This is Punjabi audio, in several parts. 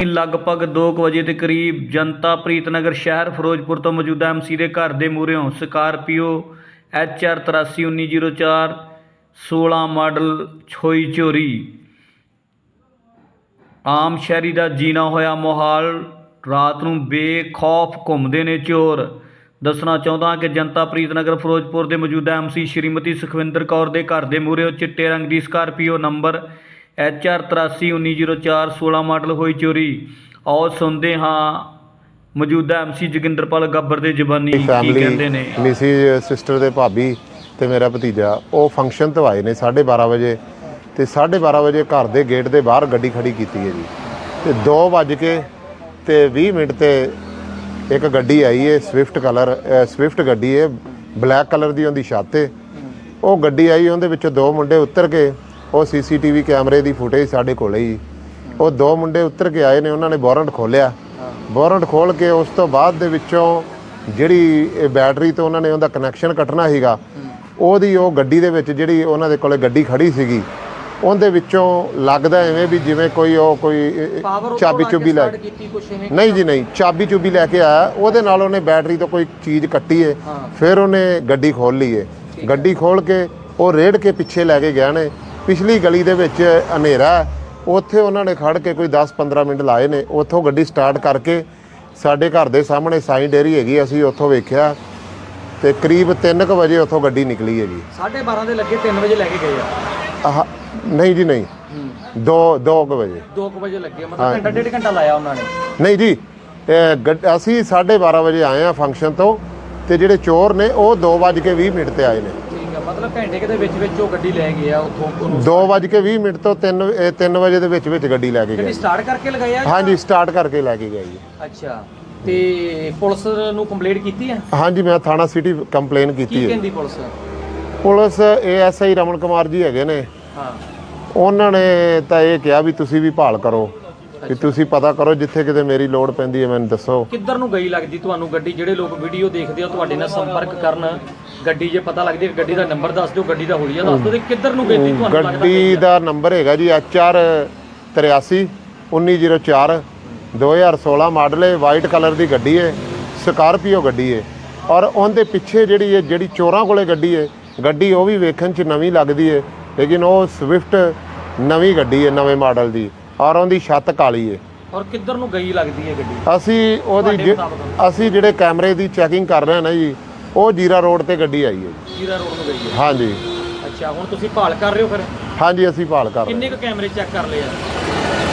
ਰਾਤੀ ਲਗਭਗ 2 ਵਜੇ ਦੇ ਕਰੀਬ ਜਨਤਾ ਪ੍ਰੀਤਨਗਰ ਸ਼ਹਿਰ ਫਿਰੋਜ਼ਪੁਰ ਤੋਂ ਮੌਜੂਦਾ ਐਮਸੀ ਦੇ ਘਰ ਦੇ ਮੂਹਰਿਓਂ ਸਕਾਰਪੀਓ HR 831904 16 ਮਾਡਲ ਛੋਈ ਚੋਰੀ ਆਮ ਸ਼ਹਿਰੀ ਦਾ ਜੀਣਾ ਹੋਇਆ ਮਾਹੌਲ। ਰਾਤ ਨੂੰ ਬੇਖੌਫ ਘੁੰਮਦੇ ਨੇ ਚੋਰ। ਦੱਸਣਾ ਚਾਹੁੰਦਾ ਕਿ ਜਨਤਾ ਪ੍ਰੀਤ ਨਗਰ ਫਿਰੋਜ਼ਪੁਰ ਦੇ ਮੌਜੂਦਾ ਐਮਸੀ ਸ਼੍ਰੀਮਤੀ ਸੁਖਵਿੰਦਰ ਕੌਰ ਦੇ ਘਰ ਦੇ ਮੂਹਰੇ ਚਿੱਟੇ ਰੰਗ ਦੀ ਸਕਾਰਪੀਓ ਨੰਬਰ HR 831904 16 ਮਾਡਲ ਹੋਈ ਚੋਰੀ। ਆਓ ਸੁਣਦੇ ਹਾਂ ਮੌਜੂਦਾ ਐਮਸੀ ਜੋਗਿੰਦਰਪਾਲ ਗੱਬਰ ਦੇ ਜ਼ਬਾਨੀ ਕੀ ਕਹਿੰਦੇ ਨੇ। ਮਿਸਿਸ ਸਿਸਟਰ ਦੇ ਭਾਬੀ ਤੇ ਮੇਰਾ ਭਤੀਜਾ ਉਹ ਫੰਕਸ਼ਨ ਤੋਂ ਆਏ ਨੇ 12:30 ਵਜੇ ਤੇ 12:30 ਵਜੇ ਘਰ ਦੇ ਗੇਟ ਦੇ ਬਾਹਰ ਗੱਡੀ ਖੜੀ ਕੀਤੀ ਹੈ ਜੀ। ਤੇ 2 ਵਜ ਕੇ ਤੇ 20 ਮਿੰਟ ਤੇ ਇੱਕ ਗੱਡੀ ਆਈ ਹੈ ਸਵਿਫਟ ਕਲਰ ਸਵਿਫਟ ਗੱਡੀ ਹੈ ਬਲੈਕ ਕਲਰ ਦੀ ਉਹਦੀ ਛੱਤ ਹੈ ਉਹ ਗੱਡੀ ਆਈ ਉਹਦੇ ਵਿੱਚੋਂ ਦੋ ਮੁੰਡੇ ਉੱਤਰ ਕੇ ਉਹ ਸੀਸੀਟੀਵੀ ਕੈਮਰੇ ਦੀ ਫੁਟੇਜ ਸਾਡੇ ਕੋਲੇ ਹੀ ਉਹ ਦੋ ਮੁੰਡੇ ਉੱਤਰ ਕੇ ਆਏ ਨੇ ਉਹਨਾਂ ਨੇ ਵਾਰੰਟ ਖੋਲਿਆ ਵਾਰੰਟ ਖੋਲ ਕੇ ਉਸ ਤੋਂ ਬਾਅਦ ਦੇ ਵਿੱਚੋਂ ਜਿਹੜੀ ਇਹ ਬੈਟਰੀ ਤੋਂ ਉਹਨਾਂ ਨੇ ਉਹਦਾ ਕਨੈਕਸ਼ਨ ਕੱਟਣਾ ਸੀਗਾ ਉਹਦੀ ਉਹ ਗੱਡੀ ਦੇ ਵਿੱਚ ਜਿਹੜੀ ਉਹਨਾਂ ਦੇ ਕੋਲੇ ਗੱਡੀ ਖੜੀ ਸੀਗੀ ਉਹਦੇ ਵਿੱਚੋਂ ਲੱਗਦਾ ਐਵੇਂ ਵੀ ਜਿਵੇਂ ਕੋਈ ਉਹ ਕੋਈ ਚਾਬੀ ਚੁਬੀ ਲੈ ਨਹੀਂ ਜੀ ਨਹੀਂ। ਚਾਬੀ ਚੁਬੀ ਲੈ ਕੇ ਆਇਆ। ਉਹਦੇ ਨਾਲ ਉਹਨੇ ਬੈਟਰੀ ਤੋਂ ਕੋਈ ਚੀਜ਼ ਕੱਟੀ ਏ। ਫਿਰ ਉਹਨੇ ਗੱਡੀ ਖੋਲ ਲਈ ਏ। ਗੱਡੀ ਖੋਲ ਕੇ ਉਹ ਰੇੜ ਕੇ ਪਿੱਛੇ ਲੈ ਕੇ ਗਿਆ ਨੇ। ਪਿਛਲੀ ਗਲੀ ਦੇ ਵਿੱਚ ਹਨੇਰਾ ਉੱਥੇ ਉਹਨਾਂ ਨੇ ਖੜ ਕੇ ਕੋਈ 10-15 ਮਿੰਟ ਲਾਏ ਨੇ। ਉੱਥੋਂ ਗੱਡੀ ਸਟਾਰਟ ਕਰਕੇ ਸਾਡੇ ਘਰ ਦੇ ਸਾਹਮਣੇ ਸਾਈ ਡੇਰੀ ਹੈਗੀ ਅਸੀਂ ਉੱਥੋਂ ਵੇਖਿਆ ਤੇ ਕਰੀਬ 3:00 ਵਜੇ ਉੱਥੋਂ ਗੱਡੀ ਨਿਕਲੀ ਹੈ ਜੀ 12:30 ਦੇ ਲੱਗੇ 3 ਵਜੇ ਲੈ ਕੇ ਗਏ ਆ। ਆਹ ਨਹੀਂ ਜੀ ਨਹੀਂ। 2 2:00 ਵਜੇ। 2 ਵਜੇ ਲੱਗੇ ਮਤਲਬ ਘੰਟਾ ਡੇਢ ਘੰਟਾ ਲਾਇਆ ਉਹਨਾਂ ਨੇ। ਨਹੀਂ ਜੀ ਇਹ ਗੱਡ- ਅਸੀਂ 12:30 ਵਜੇ ਆਏ ਆ ਫੰਕਸ਼ਨ ਤੋਂ ਤੇ ਜਿਹੜੇ ਚੋਰ ਨੇ ਉਹ 2:20 ਮਿੰਟ ਤੇ ਆਏ ਨੇ। ਮਤਲਬ ਘੰਟੇ ਕੁ ਦੇ ਵਿੱਚ ਵਿੱਚ ਉਹ ਗੱਡੀ ਲੈ ਗਏ ਆ ਉੱਥੋਂ ਉਹਨੂੰ 2:20 ਮਿੰਟ ਤੋਂ 3 3 ਵਜੇ ਦੇ ਵਿੱਚ ਵਿੱਚ ਗੱਡੀ ਲੈ ਕੇ ਗਏ। ਸਟਾਰਟ ਕਰਕੇ ਲਗਾਏ ਆ ਹਾਂਜੀ ਸਟਾਰਟ ਕਰਕੇ ਲੈ ਕੇ ਗਏ ਜੀ। ਅੱਛਾ ਤੇ ਪੁਲਿਸ ਨੂੰ ਕੰਪਲੇਂਟ ਕੀਤੀ ਆ ਹਾਂਜੀ ਮੈਂ ਥਾਣਾ ਸਿਟੀ ਕੰਪਲੇਨ ਕੀਤੀ ਕੀ ਹੈ। ਕਹਿੰਦੀ police? Police ASI Raman Kumar ji ਹੈਗੇ ਨੇ। ਹਾਂ। ਉਹਨਾਂ ਨੇ ਤਾਂ ਇਹ ਕਿਹਾ ਵੀ ਤੁਸੀਂ ਵੀ ਭਾਲ ਕਰੋ। ਵੀ ਤੁਸੀਂ ਪਤਾ ਕਰੋ ਜਿੱਥੇ ਕਿਤੇ ਮੇਰੀ ਲੋੜ ਪੈਂਦੀ ਹੈ ਮੈਨੂੰ ਦੱਸੋ। ਕਿੱਧਰ ਨੂੰ ਗਈ ਲੱਗਦੀ ਤੁਹਾਨੂੰ ਗੱਡੀ? ਜਿਹੜੇ ਲੋਕ ਵੀਡੀਓ ਦੇਖਦੇ ਆ ਤੁਹਾਡੇ ਨਾਲ ਸੰਪਰਕ ਕਰਨ ਗੱਡੀ ਜੇ ਪਤਾ ਲੱਗਦੀ ਹੈ ਗੱਡੀ ਦਾ ਨੰਬਰ ਦੱਸ ਦਿਓ ਗੱਡੀ ਦਾ ਹੁਲੀਆ ਦੱਸ ਦਿਓ ਤੇ ਕਿੱਧਰ ਨੂੰ ਗਈ ਤੁਹਾਨੂੰ ਲੱਗਦਾ ਗੱਡੀ ਦਾ ਨੰਬਰ ਹੈਗਾ ਜੀ HR 83 1904 2016 ਮਾਡਲ ਹੈ ਵਾਈਟ ਕਲਰ ਦੀ ਗੱਡੀ ਹੈ ਸਕਾਰਪੀਓ ਗੱਡੀ ਹੈ। ਔਰ ਉਹਦੇ ਪਿੱਛੇ ਜਿਹੜੀ ਹੈ ਜਿਹੜੀ ਚੋਰਾਂ ਕੋਲੇ ਗੱਡੀ ਹੈ ਗੱਡੀ ਉਹ ਵੀ ਵੇਖਣ 'ਚ ਨਵੀਂ ਲੱਗਦੀ ਹੈ ਲੇਕਿਨ ਉਹ ਸਵਿਫਟ ਨਵੀਂ ਗੱਡੀ ਹੈ ਨਵੇਂ ਮਾਡਲ ਦੀ। ਔਰ ਉਹਦੀ ਛੱਤ ਕਾਲੀ ਹੈ ਔਰ ਕਿੱਧਰ ਨੂੰ ਗਈ ਲੱਗਦੀ ਹੈ ਗੱਡੀ? ਅਸੀਂ ਉਹਦੀ ਤੁਹਾਡੇ ਜਿ- ਮੁਤਾਬਕ? ਅਸੀਂ ਜਿਹੜੇ ਕੈਮਰੇ ਦੀ ਚੈਕਿੰਗ ਕਰ ਰਹੇ ਹਾਂ ਨਾ ਜੀ ਉਹ ਜੀਰਾ ਰੋਡ ਤੇ ਗੱਡੀ ਆਈ ਹੈ ਜੀ। ਜੀਰਾ ਰੋਡ ਨੂੰ ਗਈ ਹੈ ਹਾਂਜੀ। ਅੱਛਾ ਹੁਣ ਤੁਸੀਂ ਭਾਲ ਕਰ ਰਹੇ ਹੋ ਫਿਰ? ਹਾਂਜੀ ਅਸੀਂ ਭਾਲ ਕਰ ਰਹੇ ਕਿੰਨੇ ਕੁ ਕੈਮਰੇ ਚੈੱਕ ਕਰ ਲਏ ਆ?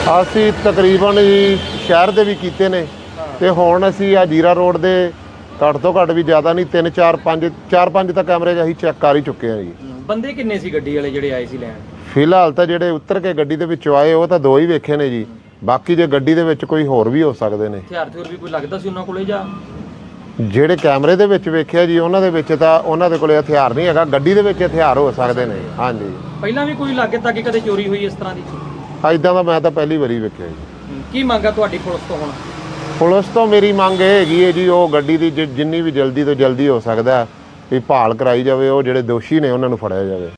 ਹਾਂ। ਅਸੀਂ ਤਕਰੀਬਨ ਜੀ ਸ਼ਹਿਰ ਦੇ ਵੀ ਕੀਤੇ ਨੇ ਤੇ ਹੁਣ ਅਸੀਂ ਆ ਜੀਰਾ ਰੋਡ ਦੇ ਘੱਟ ਤੋਂ ਘੱਟ ਵੀ ਜ਼ਿਆਦਾ ਨਹੀਂ 3 4 5 4 5 ਤਾਂ ਕੈਮਰੇ ਅਸੀਂ ਚੈੱਕ ਕਰ ਹੀ ਚੁੱਕੇ ਹਾਂ ਜੀ। ਬੰਦੇ ਕਿੰਨੇ ਸੀ ਗੱਡੀ ਵਾਲੇ ਜਿਹੜੇ ਆਏ ਸੀ ਲੈਣ? ਫਿਲਹਾਲ ਤਾਂ ਜਿਹੜੇ ਉਤਰ ਕੇ ਗੱਡੀ ਦੇ ਵਿੱਚੋਂ ਆਏ ਉਹ ਤਾਂ ਦੋ ਹੀ ਵੇਖੇ ਨੇ ਜੀ। ਬਾਕੀ ਜੇ ਗੱਡੀ ਦੇ ਵਿੱਚ ਕੋਈ ਹੋਰ ਵੀ ਹੋ ਸਕਦੇ ਨੇ। ਹਥਿਆਰ ਤੇ ਹੋਰ ਵੀ ਕੋਈ ਲੱਗਦਾ ਸੀ ਉਹਨਾਂ ਕੋਲੇ ਜਾਂ? ਜਿਹੜੇ ਕੈਮਰੇ ਦੇ ਵਿੱਚ ਵੇਖਿਆ ਜੀ ਉਹਨਾਂ ਦੇ ਵਿੱਚ ਤਾਂ ਉਹਨਾਂ ਦੇ ਕੋਲੇ ਹਥਿਆਰ ਨਹੀਂ ਹੈਗਾ। ਗੱਡੀ ਦੇ ਵਿੱਚ ਹਥਿਆਰ ਹੋ ਸਕਦੇ ਨੇ। ਹਾਂਜੀ। ਪਹਿਲਾਂ ਵੀ ਕੋਈ ਲਾਗੇ ਤੱਕ ਕਦੇ ਚੋਰੀ ਹੋਈ ਇਸ ਤਰ੍ਹਾਂ ਦੀ? ਐਦਾਂ ਦਾ ਮੈਂ ਤਾਂ ਪਹਿਲੀ ਵਾਰੀ ਵੇਖਿਆ ਜੀ। ਕੀ ਮੰਗਾ ਤੁਹਾਡੀ ਪੁਲਿਸ ਤੋਂ ਹੁਣ? ਪੁਲਿਸ ਤੋਂ ਮੇਰੀ ਮੰਗ ਇਹ ਹੈਗੀ ਹੈ ਜੀ ਉਹ ਗੱਡੀ ਦੀ ਜਿ- ਜਿੰਨੀ ਵੀ ਜਲਦੀ ਤੋਂ ਜਲਦੀ ਹੋ ਸਕਦਾ ਹੈ ਵੀ ਭਾਲ ਕਰਾਈ ਜਾਵੇ ਉਹ ਜਿਹੜੇ ਦੋਸ਼ੀ ਨੇ ਉਹਨਾਂ ਨੂੰ ਫੜਿਆ ਜਾਵੇ।